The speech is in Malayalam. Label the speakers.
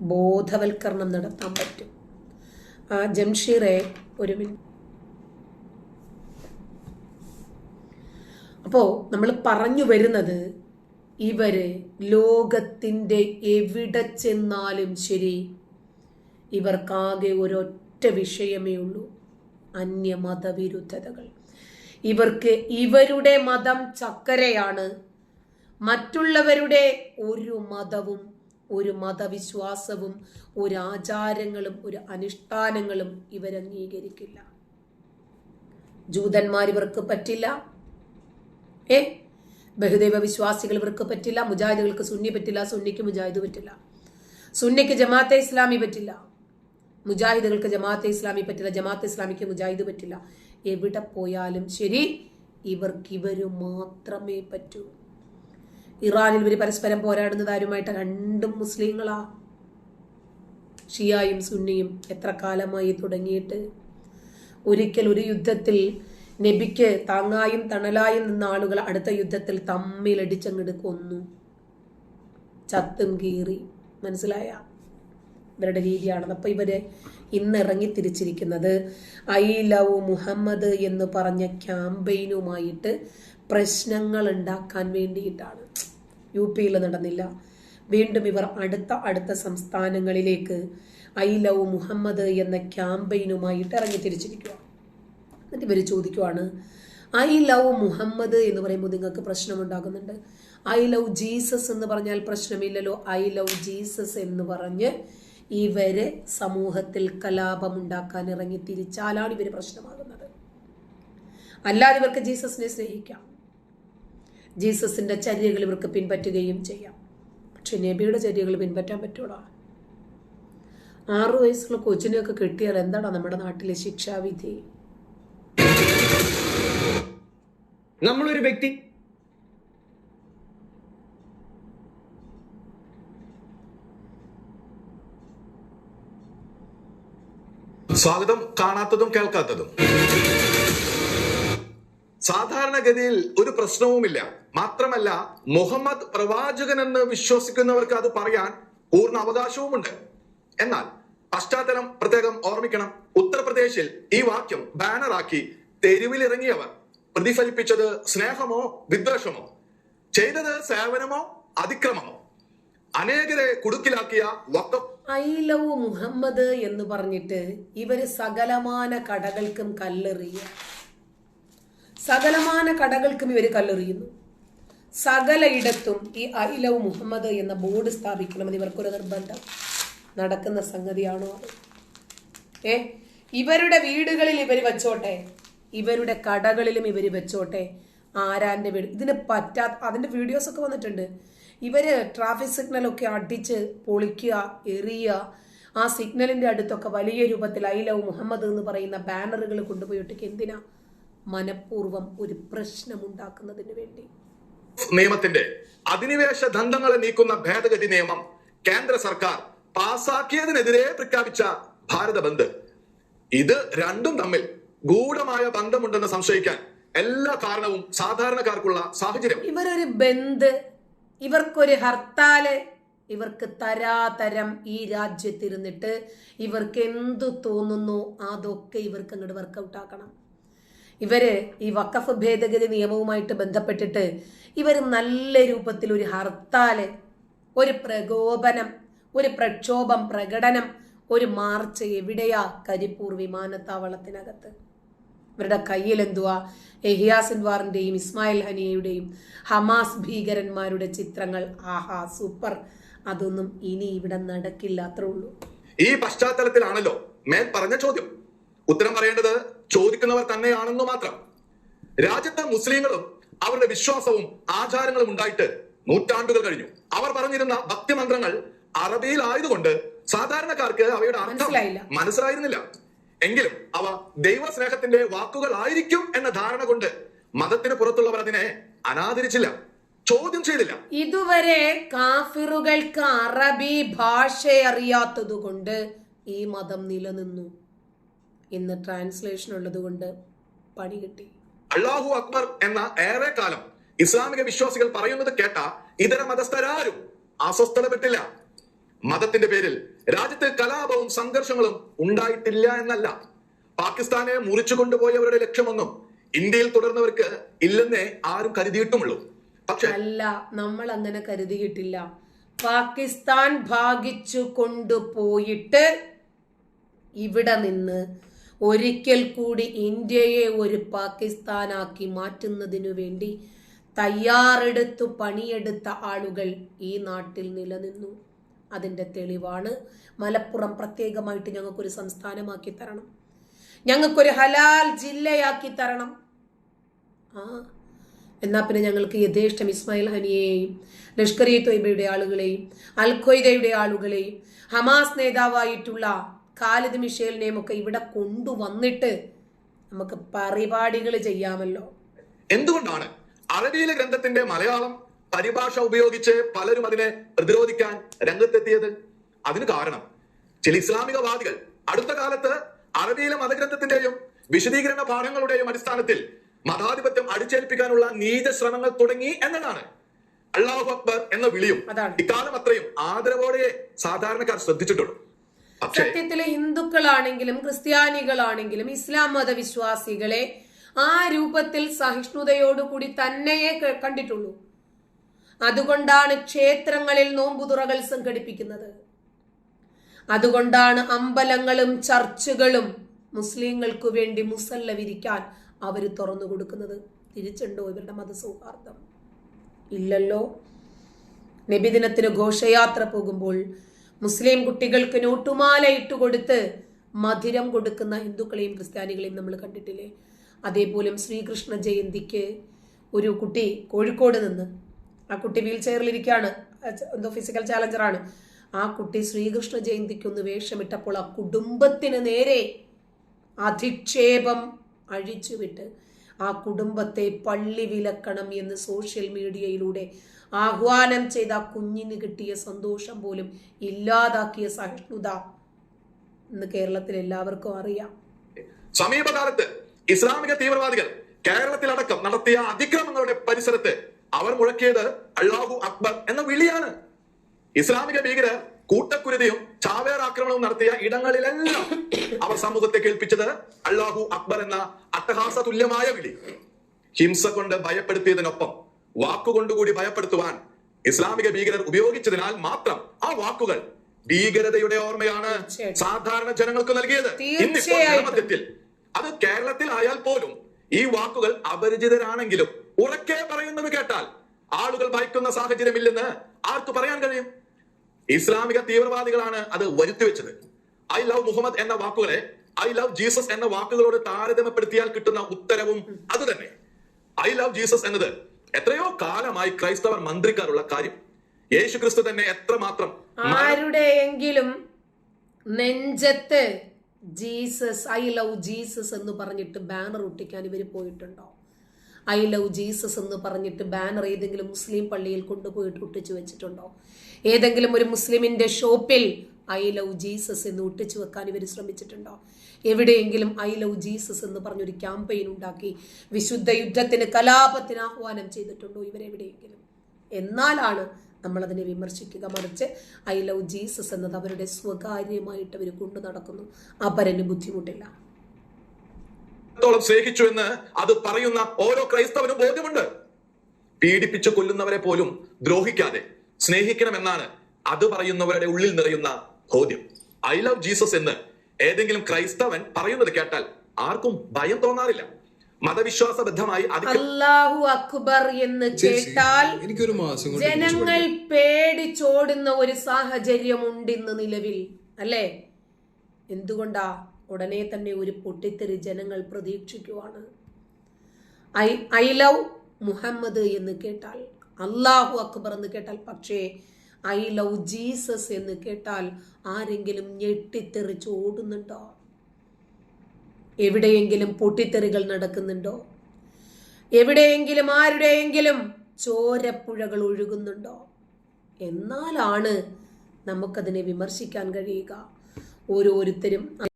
Speaker 1: ബോധവൽക്കരണം നടത്താൻ പറ്റും. ആ ജംഷീറെ ഒരു മിനിറ്റ് അപ്പോ നമ്മൾ പറഞ്ഞു വരുന്നത് ഇവർ ലോകത്തിന്റെ എവിടെ ചെന്നാലും ശരി ഇവർക്കാകെ ഒരൊറ്റ വിഷയമേ ഉള്ളൂ അന്യമതവിരുദ്ധതകൾ. ഇവർക്ക് ഇവരുടെ മതം ചക്കരയാണ്. മറ്റുള്ളവരുടെ ഒരു മതവും ഒരു മതവിശ്വാസവും ഒരു ആചാരങ്ങളും ഒരു അനുഷ്ഠാനങ്ങളും ഇവരംഗീകരിക്കില്ല ജൂതന്മാർ ഇവർക്ക് പറ്റില്ല. ഏ? ബഹുദൈവ വിശ്വാസികൾ ഇവർക്ക് പറ്റില്ല. മുജാഹിദുകൾക്ക് സുന്നി പറ്റില്ല. സുന്നിക്ക് മുജാഹിദ് പറ്റില്ല. സുന്നിക്ക് ജമാഅത്തെ ഇസ്ലാമി പറ്റില്ല. മുജാഹിദുകൾക്ക് ജമാഅത്തെ ഇസ്ലാമി പറ്റില്ല. ജമാഅത്തെ ഇസ്ലാമിക്ക് മുജാഹിദ് പറ്റില്ല. എവിടെ പോയാലും ശരി ഇവർക്ക് ഇവർ മാത്രമേ പറ്റൂ. ഇറാനിൽ ഇവർ പരസ്പരം പോരാടുന്നത് ആരുമായിട്ട് രണ്ടും മുസ്ലിങ്ങളാ. ഷിയായും സുന്നിയും എത്ര കാലമായി തുടങ്ങിയിട്ട്? ഒരിക്കൽ ഒരു യുദ്ധത്തിൽ നബിക്ക് താങ്ങായും തണലായും നിന്ന ആളുകൾ അടുത്ത യുദ്ധത്തിൽ തമ്മിൽ തമ്മിലടിച്ചങ്ങട് കൊന്നു. ചത്തും കീറി. മനസ്സിലായ? ഇവരുടെ രീതിയാണത് അപ്പൊ ഇവർ ഇന്ന് ഇറങ്ങി തിരിച്ചിരിക്കുന്നത് ഐ ലവ് മുഹമ്മദ് എന്ന് പറഞ്ഞ ക്യാമ്പയിനുമായിട്ട് പ്രശ്നങ്ങൾ ഉണ്ടാക്കാൻ വേണ്ടിയിട്ടാണ്. യു പിയിൽ നടന്നില്ല. വീണ്ടും ഇവർ അടുത്ത അടുത്ത സംസ്ഥാനങ്ങളിലേക്ക് ഐ ലവ് മുഹമ്മദ് എന്ന ക്യാമ്പയിനുമായിട്ട് ഇറങ്ങി തിരിച്ചിരിക്കുക. എന്നിട്ട് ഇവർ ചോദിക്കുവാണ് ഐ ലവ് മുഹമ്മദ് എന്ന് പറയുമ്പോൾ നിങ്ങൾക്ക് പ്രശ്നമുണ്ടാകുന്നുണ്ട്. ഐ ലവ് ജീസസ് എന്ന് പറഞ്ഞാൽ പ്രശ്നമില്ലല്ലോ. ഐ ലവ് ജീസസ് എന്ന് പറഞ്ഞ് ഇവരെ സമൂഹത്തിൽ കലാപം ഉണ്ടാക്കാൻ ഇറങ്ങി തിരിച്ചാലാണ് ഇവർ പ്രശ്നമാകുന്നത്. അല്ലാതെ ഇവർക്ക് ജീസസിനെ സ്നേഹിക്കാം. ജീസസിന്റെ ചര്യകൾ ഇവർക്ക് പിൻപറ്റുകയും ചെയ്യാം. പക്ഷെ നബിയുടെ ചര്യകൾ പിൻപറ്റാൻ പറ്റൂടാ ആറു വയസ്സുള്ള കൊച്ചിനെയൊക്കെ കിട്ടിയാൽ എന്താണ് നമ്മുടെ നാട്ടിലെ ശിക്ഷാവിധി?
Speaker 2: നമ്മളൊരു വ്യക്തി.
Speaker 3: സ്വാഗതം കാണാത്തതും കേൾക്കാത്തതും. സാധാരണഗതിയിൽ ഒരു പ്രശ്നവുമില്ല. മാത്രമല്ല മുഹമ്മദ് പ്രവാചകൻ എന്ന് വിശ്വസിക്കുന്നവർക്ക് അത് പറയാൻ പൂർണ അവകാശവുമുണ്ട്. എന്നാൽ പശ്ചാത്തലം പ്രത്യേകം ഓർമ്മിക്കണം. ഉത്തർപ്രദേശിൽ ഈ വാക്യം ബാനറാക്കി തെരുവിലിറങ്ങിയവർ. പ്രതിഫലിപ്പിച്ചത് സ്നേഹമോ വിദ്വേഷമോ? ചെയ്തത് സേവനമോ അതിക്രമമോ? അനേകരെ കുടുക്കിലാക്കിയ വക്കം.
Speaker 1: ഐ ലവ് മുഹമ്മദ് എന്ന് പറഞ്ഞിട്ട് ഇവർ സകലമാന കടകൾക്കും കല്ലെറിയ സകലമാന കടകൾക്കും ഇവർ കല്ലെറിയുന്നു. സകലയിടത്തും ഈ ഐ ലവ് മുഹമ്മദ് എന്ന ബോർഡ് സ്ഥാപിക്കണമെന്ന് ഇവർക്കൊരു നിർബന്ധം. നടക്കുന്ന സംഗതിയാണോ അത്? ഏ? ഇവരുടെ വീടുകളിൽ ഇവർ വെച്ചോട്ടെ? ഇവരുടെ കടകളിലും ഇവർ വെച്ചോട്ടെ? ആരാന്റെ വീട്? ഇതിന് പറ്റാത്ത അതിന്റെ വീഡിയോസ് ഒക്കെ വന്നിട്ടുണ്ട്. ഇവർ ട്രാഫിക് സിഗ്നലൊക്കെ അടിച്ച് പൊളിക്കുക എറിയുക. ആ സിഗ്നലിന്റെ അടുത്തൊക്കെ വലിയ രൂപത്തിൽ ഐ ലവ് മുഹമ്മദ് എന്ന് പറയുന്ന ബാനറുകൾ കൊണ്ടുപോയിട്ടേക്ക് എന്തിനാ മനഃപൂർവം ഒരു പ്രശ്നമുണ്ടാക്കുന്നതിന് വേണ്ടി?
Speaker 3: നിയമത്തിന്റെ അധിനിവേശ ദന്തങ്ങളെ നീക്കുന്ന ഭേദഗതി നിയമം കേന്ദ്ര സർക്കാർ പാസാക്കിയതിനെതിരെ പ്രഖ്യാപിച്ച ഭാരത ബന്ദ്. ഇത് രണ്ടും തമ്മിൽ ഗൂഢമായ ബന്ധമുണ്ടെന്ന് സംശയിക്കാൻ എല്ലാ കാരണവും സാധാരണക്കാർക്കുള്ള സാഹചര്യം.
Speaker 1: ഇവരൊരു ബന്ദ് ഇവർക്കൊരു ഹർത്താൽ ഇവർക്ക് തരാതരം ഈ രാജ്യത്തിരുന്നിട്ട് ഇവർക്ക് എന്തു തോന്നുന്നു? അതൊക്കെ ഇവർക്ക് അങ്ങോട്ട് വർക്കൗട്ട് ആക്കണം. ഇവർ ഈ വക്കഫ് ഭേദഗതി നിയമവുമായിട്ട് ബന്ധപ്പെട്ടിട്ട് ഇവർ നല്ല രൂപത്തിൽ ഒരു ഹർത്താൽ ഒരു പ്രകോപനം ഒരു പ്രക്ഷോഭം പ്രകടനം ഒരു മാർച്ച് എവിടെയാ കരിപ്പൂർ വിമാനത്താവളത്തിനകത്ത്? ഇവരുടെ കയ്യിൽ എന്തുവാ? എഹിയാ ഇസ്മായിൽ ഹനിയയുടെയും ഹമാസ് ഭീകരന്മാരുടെ ചിത്രങ്ങൾ. ആഹാ സൂപ്പർ. അതൊന്നും ഇനി ഇവിടെ നടക്കില്ല അത്രേ ഉള്ളൂ.
Speaker 3: ഈ പശ്ചാത്തലത്തിലാണല്ലോ മേൽ പറഞ്ഞ ചോദ്യം. ഉത്തരം പറയേണ്ടത് ചോദിക്കുന്നവർ തന്നെയാണെന്ന് മാത്രം. രാജ്യത്ത് മുസ്ലിങ്ങളും അവരുടെ വിശ്വാസവും ആചാരങ്ങളും ഉണ്ടായിട്ട് നൂറ്റാണ്ടുകൾ കഴിഞ്ഞു. അവർ പറഞ്ഞിരുന്ന ഭക്തിമന്ത്രങ്ങൾ അറബിയിൽ ആയതുകൊണ്ട് സാധാരണക്കാർക്ക് അവയുടെ അർത്ഥം. മനസ്സിലായിരുന്നില്ല. എങ്കിലും അവ ദൈവസ്നേഹത്തിന്റെ വാക്കുകളായിരിക്കും എന്ന ധാരണ കൊണ്ട് മതത്തിന് പുറത്തുള്ളവർ അതിനെ അനാദരിച്ചില്ല. ചോദ്യം ചെയ്തില്ല.
Speaker 1: ഇതുവരെ കാഫിറുകൾക്ക് അറബി ഭാഷ അറിയാത്തതുകൊണ്ട് ഈ മതം നിലനിന്നു. ഇന്ന് ട്രാൻസ്ലേഷൻ ഉള്ളത് കൊണ്ട് പണി കിട്ടി.
Speaker 3: അള്ളാഹു അക്ബർ എന്ന ഏറെ കാലം ഇസ്ലാമിക വിശ്വാസികൾ പറയുന്നത് കേട്ട ഇതര മതസ്ഥരാരും അസ്വസ്ഥതപ്പെട്ടില്ല. മതത്തിന്റെ പേരിൽ രാജ്യത്ത് കലാപവും സംഘർഷങ്ങളും ഉണ്ടായിട്ടില്ല എന്നല്ല. പാകിസ്ഥാനെ മുറിച്ചു കൊണ്ടുപോയവരുടെ ലക്ഷ്യമൊന്നും ഇന്ത്യയിൽ തുടർന്നവർക്ക് ഇല്ലെന്നേ ആരും കരുതിയിട്ടുമുള്ളൂ. പക്ഷെ
Speaker 1: അല്ല നമ്മൾ അങ്ങനെ കരുതിയിട്ടില്ല. പാകിസ്ഥാൻ ഭാഗിച്ചു കൊണ്ടുപോയിട്ട് ഇവിടെ നിന്ന് ഒരിക്കൽ കൂടി ഇന്ത്യയെ ഒരു പാകിസ്ഥാനാക്കി മാറ്റുന്നതിനു വേണ്ടി തയ്യാറെടുത്തു പണിയെടുത്ത ആളുകൾ ഈ നാട്ടിൽ നിലനിന്നു. അതിന്റെ തെളിവാണ് മലപ്പുറം പ്രത്യേകമായിട്ട് ഞങ്ങൾക്കൊരു സംസ്ഥാനമാക്കി തരണം. ഞങ്ങൾക്കൊരു ഹലാൽ ജില്ലയാക്കി തരണം. ആ എന്നാൽ പിന്നെ ഞങ്ങൾക്ക് യഥേഷ്ടം ഇസ്മായിൽ ഹനിയെയും ലഷ്കർ ഇ തൊയ്ബയുടെ ആളുകളെയും അൽ ആളുകളെയും ഹമാസ് നേതാവായിട്ടുള്ള ഖാലിദ് മിഷേലിനെയും ഒക്കെ ഇവിടെ കൊണ്ടുവന്നിട്ട് നമുക്ക് പരിപാടികൾ ചെയ്യാമല്ലോ.
Speaker 3: എന്തുകൊണ്ടാണ് അറബിയിലെ ഗ്രന്ഥത്തിന്റെ മലയാളം പരിഭാഷ ഉപയോഗിച്ച് പലരും അതിനെ പ്രതിരോധിക്കാൻ രംഗത്തെത്തിയത്? അതിന് കാരണം ചില ഇസ്ലാമികവാദികൾ അടുത്ത കാലത്ത് അറബിയിലെ മതഗ്രന്ഥത്തിന്റെയും വിശദീകരണ പാഠങ്ങളുടെയും അടിസ്ഥാനത്തിൽ മതാധിപത്യം അടിച്ചേൽപ്പിക്കാനുള്ള നീച ശ്രമങ്ങൾ തുടങ്ങി എന്നതാണ്. അള്ളാഹു അക്ബർ എന്ന വിളിയും. ഇക്കാലം അത്രയും ആദരവോടെ സാധാരണക്കാർ ശ്രദ്ധിച്ചിട്ടുള്ളൂ.
Speaker 1: സത്യത്തിലെ ഹിന്ദുക്കളാണെങ്കിലും ക്രിസ്ത്യാനികളാണെങ്കിലും ഇസ്ലാം മതവിശ്വാസികളെ ആ രൂപത്തിൽ സഹിഷ്ണുതയോടുകൂടി തന്നെയേ കണ്ടിട്ടുള്ളൂ. അതുകൊണ്ടാണ് ക്ഷേത്രങ്ങളിൽ നോമ്പുതുറകൾ സംഘടിപ്പിക്കുന്നത്. അതുകൊണ്ടാണ് അമ്പലങ്ങളും ചർച്ചുകളും മുസ്ലിങ്ങൾക്ക് വേണ്ടി മുസല്ല വിരിക്കാൻ അവർ തുറന്നു കൊടുക്കുന്നത്. തിരിച്ചുണ്ടോ ഇവരുടെ മതസൗഹാർദ്ദം? ഇല്ലല്ലോ. നബിദിനത്തിന് ഘോഷയാത്ര പോകുമ്പോൾ മുസ്ലിം കുട്ടികൾക്ക് നോട്ടുമാല ഇട്ട് കൊടുത്ത് മധുരം കൊടുക്കുന്ന ഹിന്ദുക്കളെയും ക്രിസ്ത്യാനികളെയും നമ്മൾ കണ്ടിട്ടില്ലേ? അതേപോലെ ശ്രീകൃഷ്ണ ജയന്തിക്ക് ഒരു കുട്ടി കോഴിക്കോട് നിന്ന് ആ കുട്ടി വീൽ ചെയറിലിരിക്കുകയാണ് എന്തോ ഫിസിക്കൽ ചാലഞ്ചറാണ് ആ കുട്ടി ശ്രീകൃഷ്ണ ജയന്തിക്കൊന്ന് വേഷമിട്ടപ്പോൾ ആ കുടുംബത്തിന് നേരെ അധിക്ഷേപം അഴിച്ചുവിട്ട് ആ കുടുംബത്തെ പള്ളി വിലക്കണം എന്ന് സോഷ്യൽ മീഡിയയിലൂടെ ആഹ്വാനം ചെയ്ത കുഞ്ഞിന് കിട്ടിയ സന്തോഷം പോലും ഇല്ലാതാക്കിയ സഹിഷ്ണുത ഇന്ന് കേരളത്തിൽ എല്ലാവർക്കും അറിയാം.
Speaker 3: സമീപകാലത്ത് ഇസ്ലാമിക തീവ്രവാദികൾ കേരളത്തിലടക്കം നടത്തിയ അതിക്രമങ്ങളുടെ പരിസരത്ത് അവർ മുഴക്കിയത് അള്ളാഹു അക്ബർ എന്ന വിളിയാണ്. ഇസ്ലാമിക ഭീകരർ കൂട്ടക്കുരുതിയും ചാവേർ ആക്രമണവും നടത്തിയ ഇടങ്ങളിലെല്ലാം അവർ സമൂഹത്തെ കേൾപ്പിച്ചത് അള്ളാഹു അക്ബർ എന്ന അട്ടഹാസ തുല്യമായ വിളി. ഹിംസ കൊണ്ട് ഭയപ്പെടുത്തിയതിനൊപ്പം വാക്കുകൊണ്ടുകൂടി ഭയപ്പെടുത്തുവാൻ ഇസ്ലാമിക ഭീകരർ ഉപയോഗിച്ചതിനാൽ മാത്രം ആ വാക്കുകൾ ഭീകരതയുടെ ഓർമ്മയാണ് സാധാരണ ജനങ്ങൾക്ക് നൽകിയത്. ഇന്നിപ്പോൾ. ജനമധ്യത്തിൽ അത് കേരളത്തിൽ ആയാൽ പോലും ഈ വാക്കുകൾ അപരിചിതരാണെങ്കിലും ഉറക്കെ പറയുന്നത് കേട്ടാൽ ആളുകൾ ഭയക്കുന്ന സാഹചര്യമില്ലെന്ന് ആർക്ക് പറയാൻ കഴിയും? ഇസ്ലാമിക തീവ്രവാദികളാണ് അത് വരുത്തിവെച്ചത്. ഐ ലവ് മുഹമ്മദ് എന്ന വാക്കുകളെ ഐ ലവ് ജീസസ് എന്ന വാക്കുകളോട് താരതമ്യപ്പെടുത്തിയാൽ കിട്ടുന്ന ഉത്തരവും അത് തന്നെ. ഐ ലവ് ജീസസ് എന്നത് എത്രയോ കാലമായി ക്രൈസ്തവർ മന്ത്രിക്കാറുള്ള കാര്യം. യേശു ക്രിസ്തു തന്നെ എത്രമാത്രം
Speaker 1: ആരുടെയെങ്കിലും നെഞ്ചത്ത് ജീസസ് ഐ ലവ് ജീസസ് എന്ന് പറഞ്ഞിട്ട് ബാനർ ഒട്ടിക്കാൻ ഇവർ പോയിട്ടുണ്ടോ? ഐ ലവ് ജീസസ് എന്ന് പറഞ്ഞിട്ട് ബാനർ ഏതെങ്കിലും മുസ്ലിം പള്ളിയിൽ കൊണ്ടുപോയിട്ട് ഒട്ടിച്ചു വെച്ചിട്ടുണ്ടോ? ഏതെങ്കിലും ഒരു മുസ്ലിമിന്റെ ഷോപ്പിൽ ഐ ലവ് ജീസസ് എന്ന് ഒട്ടിച്ചു വെക്കാൻ ഇവർ ശ്രമിച്ചിട്ടുണ്ടോ? എവിടെയെങ്കിലും ഐ ലവ് ജീസസ് എന്ന് പറഞ്ഞൊരു ക്യാമ്പയിൻ ഉണ്ടാക്കി വിശുദ്ധ യുദ്ധത്തിന് കലാപത്തിന് ആഹ്വാനം ചെയ്തിട്ടുണ്ടോ ഇവരെവിടെയെങ്കിലും എന്നാലാണ് നമ്മളതിനെ വിമർശിക്കുക. മറിച്ച് ഐ ലവ് ജീസസ് എന്നത് അവരുടെ സ്വകാര്യമായിട്ട് അവർ കൊണ്ടു നടക്കുന്നു. അപരന് ബുദ്ധിമുട്ടില്ല.
Speaker 3: ത്തോളം സ്നേഹിച്ചു എന്ന് അത് പറയുന്ന ഓരോ ക്രൈസ്തവനും ബോധ്യമുണ്ട്. പീഡിപ്പിച്ചു കൊല്ലുന്നവരെ പോലും ദ്രോഹിക്കാതെ സ്നേഹിക്കണമെന്നാണ് അത് പറയുന്നവരുടെ ഉള്ളിൽ നിറയുന്ന ബോധ്യം. ഐ ലവ് ജീസസ് എന്ന് ഏതെങ്കിലും ക്രൈസ്തവൻ പറയുന്നത് കേട്ടാൽ ആർക്കും ഭയം തോന്നാറില്ല. മതവിശ്വാസബദ്ധമായി
Speaker 1: അല്ലാഹു അക്ബർ എന്ന് കേട്ടാൽ
Speaker 4: എനിക്കൊരു മാസം
Speaker 1: ജനങ്ങൾ പേടിച്ചോടുന്ന ഒരു സാഹചര്യമുണ്ട് ഇന്ന് നിലവിൽ. അല്ലേ? എന്തുകൊണ്ടാ? ഉടനെ തന്നെ ഒരു പൊട്ടിത്തെറി ജനങ്ങൾ പ്രതീക്ഷിക്കുവാണ്. ഐ ഐ ലവ് മുഹമ്മദ് എന്ന് കേട്ടാൽ അള്ളാഹു അക്ബർ എന്ന് കേട്ടാൽ പക്ഷേ ഐ ലവ് ജീസസ് എന്ന് കേട്ടാൽ ആരെങ്കിലും ഞെട്ടിത്തെറിച്ച് ഓടുന്നുണ്ടോ? എവിടെയെങ്കിലും പൊട്ടിത്തെറികൾ നടക്കുന്നുണ്ടോ? എവിടെയെങ്കിലും ആരുടെയെങ്കിലും ചോരപ്പുഴകൾ ഒഴുകുന്നുണ്ടോ? എന്നാലാണ് നമുക്കതിനെ വിമർശിക്കാൻ കഴിയുക. ഓരോരുത്തരും